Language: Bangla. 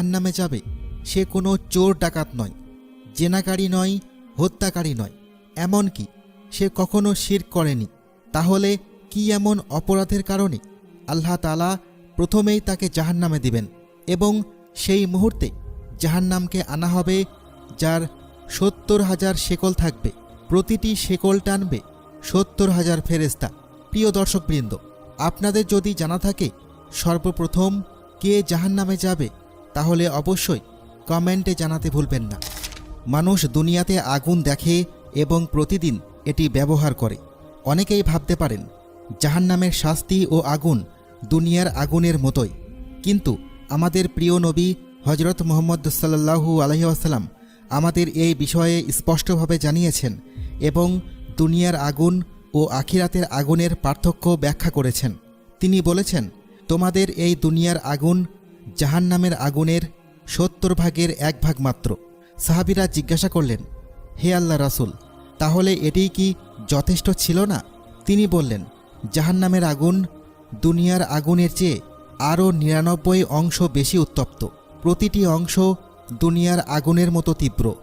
জাহান্নামে যাবে। সে কোনো চোর ডাকাত নয়, জেনাকারী নয়, হত্যাকারী নয়। এমনকি সে কখনো শির করেনি। তাহলে কি এমন অপরাধের কারণে আল্লাহ তালা প্রথমেই তাকে জাহান্নামে দিবেন এবং সেই মুহূর্তে জাহান্নামকে আনা হবে, যার সত্তর হাজার শেকল থাকবে। প্রতিটি শেকল টানবে সত্তর হাজার ফেরেস্তা প্রিয় দর্শকবৃন্দ, আপনাদের যদি জানা থাকে, সর্বপ্রথম কে জাহান্নামে যাবে তাহলে অবশ্যই কমেন্টে জানাতে ভুলবেন না। মানুষ দুনিয়াতে আগুন দেখে এবং প্রতিদিন এটি ব্যবহার করে। অনেকেই ভাবতে পারেন, জাহান্নামের শাস্তি ও আগুন দুনিয়ার আগুনের মতোই। কিন্তু আমাদের প্রিয় নবী হজরত মোহাম্মদ সাল্লাহু আলহিহাসাল্লাম আমাদের এই বিষয়ে স্পষ্টভাবে জানিয়েছেন এবং দুনিয়ার আগুন ও আখিরাতের আগুনের পার্থক্য ব্যাখ্যা করেছেন। তিনি বলেছেন, তোমাদের এই দুনিয়ার আগুন জাহান্নামের আগুনের সত্তর ভাগের এক ভাগ মাত্র। সাহাবিরা জিজ্ঞাসা করলেন, হে আল্লাহ রাসুল, তাহলে এটি কি যথেষ্ট ছিল না? তিনি বললেন জাহান নামের আগুন দুনিয়ার আগুনের চেয়ে আরও নিরানব্বই অংশ বেশি উত্তপ্ত। প্রতিটি অংশ দুনিয়ার আগুনের মতো তীব্র।